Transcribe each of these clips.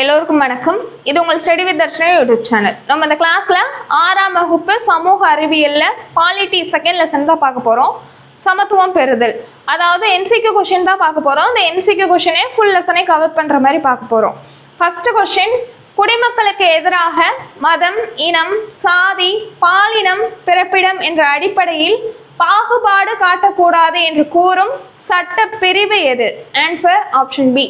எல்லோருக்கும் வணக்கம். இது உங்கள் study with Darshana YouTube channel. நம்ம இந்த கிளாஸ்ல ஆறாம் வகுப்பு சமூக அறிவியல்ல பாலிட்டி செகண்ட் லெசன் தான் பார்க்க போறோம். சமத்துவம் பெறுதல். அதாவது என்சிக்யூ கொஷின் தான் பார்க்க போறோம். இந்த என்சிக்யூ கொஷினே ஃபுல் லெசனே கவர் பண்ற மாதிரி பார்க்க போறோம். ஃபர்ஸ்ட் கொஷின் குடிமக்களுக்கு எதிராக மதம் இனம் சாதி பாலினம் பிறப்பிடம் என்ற அடிப்படையில் பாகுபாடு காட்டக்கூடாது என்று கூறும் சட்ட பிரிவு எது? Answer option B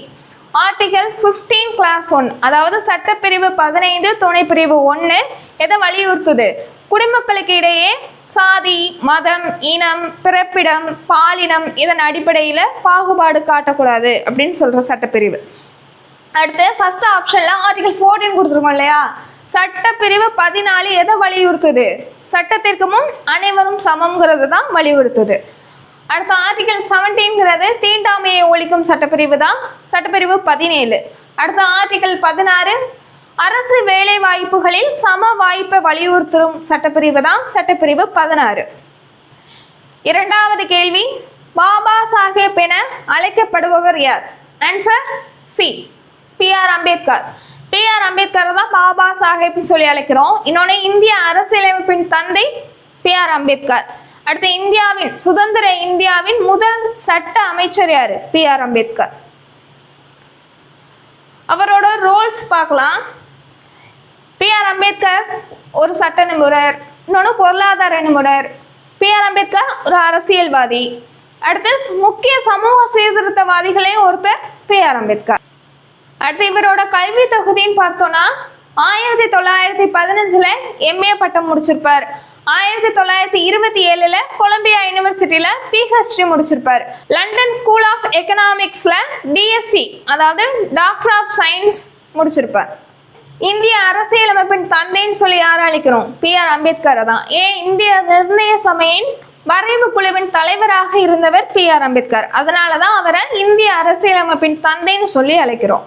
article 15 clause one அதாவது சட்டப்பிரிவு பதினைந்து துணைப்பிரிவு ஒன்று எதை வலியுறுத்துது? குடிமக்களுக்கு இடையே சாதி மதம் இனம் பிறப்பிடம் பாலினம் இதன் அடிப்படையில் பாகுபாடு காட்டக்கூடாது அப்படின்னு சொல்ற சட்டப்பிரிவு. அடுத்து ஃபர்ஸ்ட் ஆப்ஷன்ல ஆர்டிகல் 14 கொடுத்துருக்கோம் இல்லையா? சட்டப்பிரிவு பதினாலு எதை வலியுறுத்துது? சட்டத்திற்கு முன் அனைவரும் சமம்ங்கிறது தான் வலியுறுத்துது. அடுத்த ஆர்டிகல் செவன்டீன்கிறது தீண்டாமையை ஒழிக்கும் சட்டப்பிரிவு தான். சட்டப்பிரிவு பதினேழு. அடுத்த ஆர்டிகல் பதினாறு அரசு வேலை வாய்ப்புகளில் சம வாய்ப்பை வலியுறுத்தும் சட்டப்பிரிவு தான். சட்டப்பிரிவு பதினாறு. இரண்டாவது கேள்வி பாபா சாஹேப் என அழைக்கப்படுபவர் யார்? Answer C B R Ambedkar. B R Ambedkar தான் பாபா சாஹேப்னு சொல்லி அழைக்கிறோம். இன்னொன்று இந்திய அரசியலமைப்பின் தந்தை பி ஆர் அம்பேத்கர். அடுத்து இந்தியாவின் சுதந்திர இந்தியாவின் முதல் சட்ட அமைச்சர் யாரு? B R Ambedkar. அவரோட ரோல்ஸ் பார்க்கலாம். பி ஆர் அம்பேத்கர் ஒரு சட்ட நிபுணர் இன்னொன்று பொருளாதார நிபுணர். பி ஆர் அம்பேத்கர் ஒரு அரசியல்வாதி. அடுத்து முக்கிய சமூக சீர்திருத்தவாதிகளையும் ஒருத்தர் பி ஆர் அம்பேத்கர். அடுத்து இவரோட கல்வி தொகுதின்னு பார்த்தோம்னா ஆயிரத்தி தொள்ளாயிரத்தி பதினஞ்சுல எம்ஏ பட்டம் முடிச்சிருப்பார். ஆயிரத்தி தொள்ளாயிரத்தி இருபத்தி ஏழுல கொலம்பியா யூனிவர்சிட்டியில பிஹெச்டி முடிச்சிருப்பார். லண்டன் ஸ்கூல் ஆஃப் எக்கனாமிக்ஸ்ல டிஎஸ்சி அதாவது டாக்டர் ஆஃப் சயின்ஸ் முடிச்சிருப்பார். இந்திய அரசியலமைப்பின் தந்தைன்னு சொல்லி யார் அழைக்கிறோம்? பி ஆர் அம்பேத்கரை தான். ஏன் இந்திய நிர்ணய சமையின் வரைவு குழுவின் தலைவராக இருந்தவர் பி ஆர் அம்பேத்கர். அதனால தான் அவரை இந்திய அரசியலமைப்பின் தந்தைன்னு சொல்லி அழைக்கிறோம்.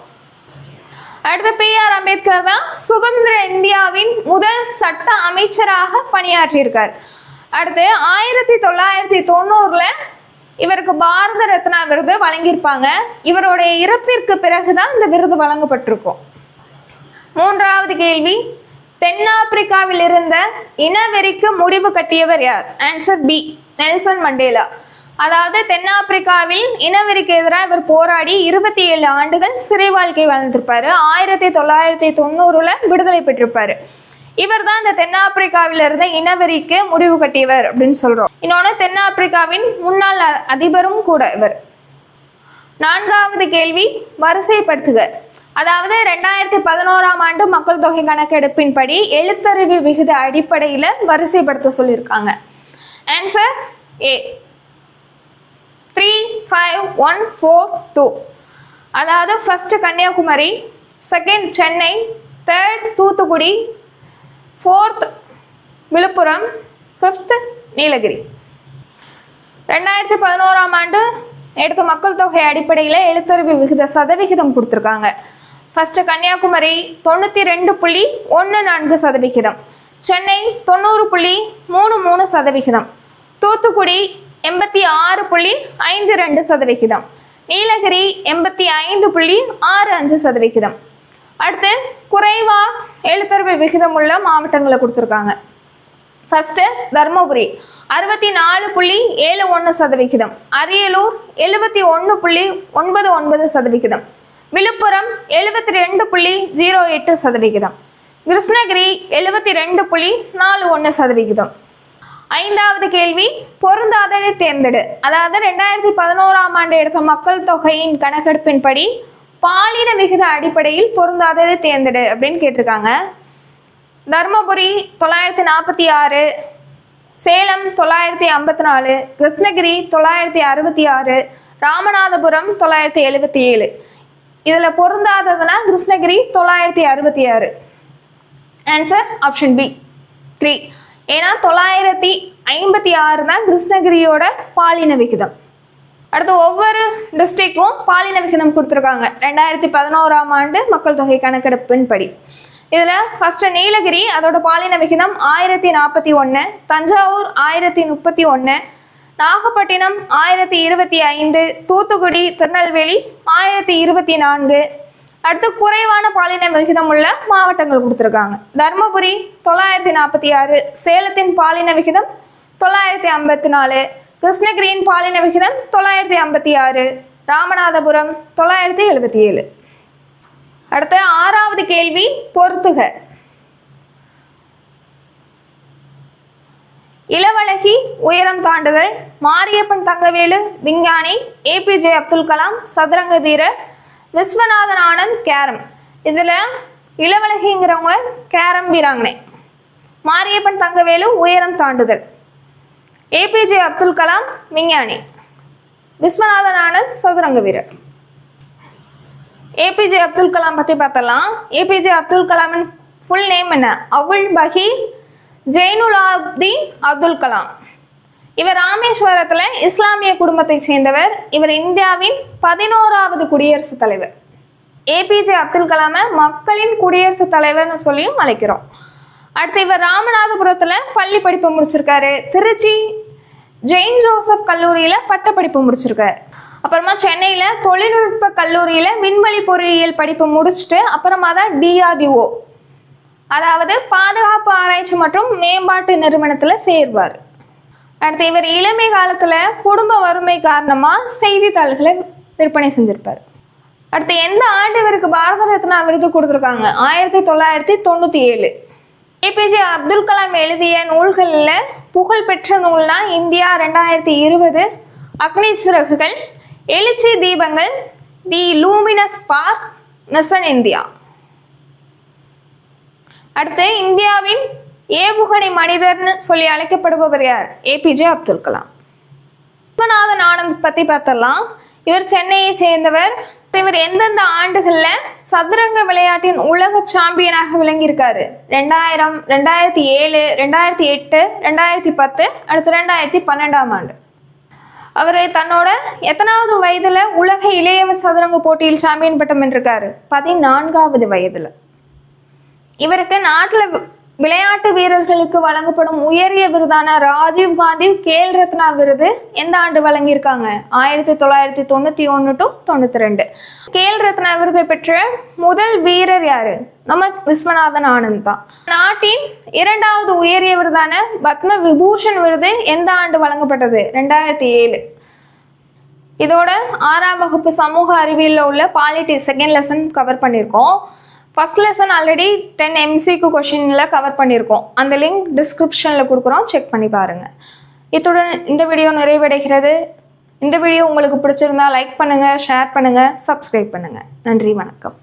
அடுத்து பி ஆர் அம்பேத்கர் தான் சுதந்திர இந்தியாவின் முதல் சட்ட அமைச்சராக பணியாற்றியிருக்கார். அடுத்து ஆயிரத்தி தொள்ளாயிரத்தி தொண்ணூறுல இவருக்கு பாரத ரத்னா விருது வழங்கியிருப்பாங்க. இவருடைய இறப்பிற்கு பிறகுதான் இந்த விருது வழங்கப்பட்டிருக்கும். மூன்றாவது கேள்வி தென்னாப்பிரிக்காவில் இருந்த இனவெறிக்கு முடிவு கட்டியவர் யார்? ஆன்சர் பி நெல்சன் மண்டேலா அதாவது தென்னாப்பிரிக்காவில் இனவெறிக்கு எதிராக இவர் போராடி இருபத்தி ஏழு ஆண்டுகள் சிறை வாழ்க்கை வாழ்ந்திருப்பாரு. ஆயிரத்தி தொள்ளாயிரத்தி தொண்ணூறுல விடுதலை பெற்றிருப்பாரு. இவர் தான் இந்த தென்னாப்பிரிக்காவில இருந்த இனவெறிக்கு முடிவு கட்டியவர் அப்படின்னு சொல்றோம். இன்னொன்று தென்னாப்பிரிக்காவின் முன்னாள் அ- அதிபரும் கூட இவர். நான்காவது கேள்வி வரிசைப்படுத்துக. அதாவது ரெண்டாயிரத்தி பதினோராம் ஆண்டு மக்கள் தொகை கணக்கெடுப்பின்படி எழுத்தறிவு விகித அடிப்படையில் வரிசைப்படுத்த சொல்லியிருக்காங்க. Answer A three five one four two அதாவது first Kanyakumari second Chennai third Thoothukudi fourth Viluppuram fifth Nilgiri. ரெண்டாயிரத்தி பதினோராம் ஆண்டு எடுத்த மக்கள் தொகை அடிப்படையில் எழுத்தறிவு விகித சதவிகிதம் கொடுத்துருக்காங்க. ஃபஸ்ட்டு கன்னியாகுமரி தொண்ணூற்றி ரெண்டு புள்ளி ஒன்று நான்கு சதவிகிதம். சென்னை தொண்ணூறு புள்ளி மூணு மூணு சதவிகிதம். தூத்துக்குடி எண்பத்தி ஆறு புள்ளி ஐந்து ரெண்டு சதவிகிதம். நீலகிரி எண்பத்தி ஐந்து புள்ளி ஆறு அஞ்சு சதவிகிதம். அடுத்து குறைவாக எழுத்தறிவு விகிதம் உள்ள மாவட்டங்களை கொடுத்துருக்காங்க. ஃபஸ்ட்டு தர்மபுரி அறுபத்தி நாலு புள்ளி ஏழு ஒன்று சதவிகிதம். அரியலூர் எழுபத்தி ஒன்று புள்ளி ஒன்பது ஒன்பது சதவிகிதம். விழுப்புரம் எழுபத்தி ரெண்டு புள்ளி ஜீரோ எட்டு சதவிகிதம். கிருஷ்ணகிரி எழுபத்தி ரெண்டு புள்ளி நாலு ஒன்று சதவிகிதம். ஐந்தாவது கேள்வி பொருந்தாததை தேர்ந்தெடு. அதாவது ரெண்டாயிரத்தி பதினோராம் ஆண்டு எடுத்த மக்கள் தொகையின் கணக்கெடுப்பின்படி பாலின விகித அடிப்படையில் பொருந்தாததை தேர்ந்தெடு அப்படின்னு கேட்டிருக்காங்க. தர்மபுரி தொள்ளாயிரத்தி நாற்பத்தி ஆறு சேலம் தொள்ளாயிரத்தி ஐம்பத்தி நாலு கிருஷ்ணகிரி தொள்ளாயிரத்தி அறுபத்தி ஆறு ராமநாதபுரம் தொள்ளாயிரத்தி எழுபத்தி ஏழு. இதில் பொருந்தாததுன்னா கிருஷ்ணகிரி தொள்ளாயிரத்தி அறுபத்தி ஆறு. ஆன்சர் ஆப்ஷன் பி த்ரீ ஏன்னா தொள்ளாயிரத்தி ஐம்பத்தி ஆறு தான் கிருஷ்ணகிரியோட பாலின விகிதம். அடுத்து ஒவ்வொரு டிஸ்ட்ரிக்கும் பாலின விகிதம் கொடுத்துருக்காங்க. ரெண்டாயிரத்தி பதினோராம் ஆண்டு மக்கள் தொகை கணக்கெடுப்பின்படி. இதில் ஃபர்ஸ்ட் நீலகிரி அதோட பாலின விகிதம் ஆயிரத்தி நாற்பத்தி ஒன்று தஞ்சாவூர் ஆயிரத்தி முப்பத்தி ஒன்று நாகப்பட்டினம் ஆயிரத்தி இருபத்தி ஐந்து தூத்துக்குடி திருநெல்வேலி ஆயிரத்தி இருபத்தி நான்கு அடுத்து குறைவான பாலின விகிதம் உள்ள மாவட்டங்கள் கொடுத்துருக்காங்க. தருமபுரி தொள்ளாயிரத்தி நாற்பத்தி ஆறு சேலத்தின் பாலின விகிதம் தொள்ளாயிரத்தி ஐம்பத்தி நாலு கிருஷ்ணகிரியின் பாலின விகிதம் தொள்ளாயிரத்தி ஐம்பத்தி ஆறு ராமநாதபுரம் தொள்ளாயிரத்தி எழுபத்தி ஏழு. அடுத்து ஆறாவது கேள்வி பொறுத்துக. இளவழகி உயரம் தாண்டுதல் மாரியப்பன் தங்கவேலு விஞ்ஞானி ஏபிஜே அப்துல் கலாம் சதுரங்க வீரர் விஸ்வநாதன் ஆனந்த் கேரம். இதில் இளவழகிங்கிறவங்க கேரம் வீராங்கனை. மாரியப்பன் தங்கவேலு உயரம் தாண்டுதல். ஏபிஜே அப்துல் கலாம் விஞ்ஞானி. விஸ்வநாதன் ஆனந்த் சதுரங்க வீரர். ஏபிஜே அப்துல் கலாம் பற்றி பார்த்தலாம். ஏபிஜே அப்துல் கலாமின் ஃபுல் நேம் என்ன? அவுல் பஹி ஜெயினுலாப்தீன் அப்துல் கலாம். இவர் ராமேஸ்வரத்தில் இஸ்லாமிய குடும்பத்தை சேர்ந்தவர். இவர் இந்தியாவின் பதினோராவது குடியரசுத் தலைவர். ஏபிஜே அப்துல் கலாமை மக்களின் குடியரசுத் தலைவர்னு சொல்லியும் அழைக்கிறோம். அடுத்து இவர் ராமநாதபுரத்தில் பள்ளி படிப்பு முடிச்சிருக்காரு. திருச்சி ஜெயின் ஜோசப் கல்லூரியில் பட்டப்படிப்பு முடிச்சிருக்காரு. அப்புறமா சென்னையில் தொழில்நுட்ப கல்லூரியில் விண்வெளி பொறியியல் படிப்பு முடிச்சுட்டு அப்புறமா தான் டிஆர்டிஓ அதாவது பாதுகாப்பு ஆராய்ச்சி மற்றும் மேம்பாட்டு நிறுவனத்தில் சேர்வார். அடுத்து இவர் இளமை காலத்தில் குடும்ப வறுமை காரணமாக செய்தித்தாள்களை விற்பனை செஞ்சிருப்பார். அடுத்து எந்த ஆண்டு இவருக்கு பாரத ரத்னா விருது கொடுத்துருக்காங்க? ஆயிரத்தி தொள்ளாயிரத்தி தொண்ணூற்றி ஏழு. ஏபிஜே அப்துல் கலாம் எழுதிய நூல்களில் புகழ்பெற்ற நூல்னா இந்தியா ரெண்டாயிரத்தி இருபது. அக்னி சிறகுகள் எழுச்சி தீபங்கள் the luminous park mission India. அடுத்து இந்தியாவின் ஏவுகணை மனிதர்னு சொல்லி அழைக்கப்படுபவர் யார்? ஏபிஜே அப்துல் கலாம். விஸ்வநாதன் ஆனந்த் பற்றி பார்த்தலாம். இவர் சென்னையை சேர்ந்தவர். இவர் எந்தெந்த ஆண்டுகளில் சதுரங்க விளையாட்டின் உலக சாம்பியனாக விளங்கியிருக்காரு? ரெண்டாயிரம் ரெண்டாயிரத்தி ஏழு ரெண்டாயிரத்தி எட்டு ரெண்டாயிரத்தி பத்து அடுத்து ரெண்டாயிரத்தி பன்னெண்டாம் ஆண்டு. அவர் தன்னோட எத்தனாவது வயதில் உலக இளைய சதுரங்க போட்டியில் சாம்பியன் பட்டம் வென்றிருக்காரு? பதினான்காவது வயதில். இவருக்கு நாட்டில் விளையாட்டு வீரர்களுக்கு வழங்கப்படும் உயரிய விருதான ராஜீவ் காந்தி கேல் ரத்னா விருது எந்த ஆண்டு வழங்கியிருக்காங்க? ஆயிரத்தி தொள்ளாயிரத்தி தொண்ணூற்றி ஒன்று டு தொண்ணூற்றி ரெண்டு. கேல் ரத்னா விருதை பெற்ற முதல் வீரர் யாரு? நம்ம விஸ்வநாதன் ஆனந்த் தான். நாட்டின் இரண்டாவது உயரிய விருதான பத்ம விபூஷன் விருது எந்த ஆண்டு வழங்கப்பட்டது? ரெண்டாயிரத்தி ஏழு. இதோட ஆறாம் வகுப்பு சமூக அறிவியலில் உள்ள பாலிட்டி செகண்ட் லெசன் கவர் பண்ணியிருக்கோம். ஃபர்ஸ்ட் லெசன் ஆல்ரெடி டென் எம்சிக்கு கொஷினில் கவர் பண்ணியிருக்கோம் அந்த லிங்க் டிஸ்கிரிப்ஷனில் கொடுக்குறோம். செக் பண்ணி பாருங்கள் இத்துடன் இந்த வீடியோ நிறைவடைகிறது. இந்த வீடியோ உங்களுக்கு பிடிச்சிருந்தா லைக் பண்ணுங்கள் ஷேர் பண்ணுங்கள் சப்ஸ்கிரைப் பண்ணுங்கள் நன்றி வணக்கம்.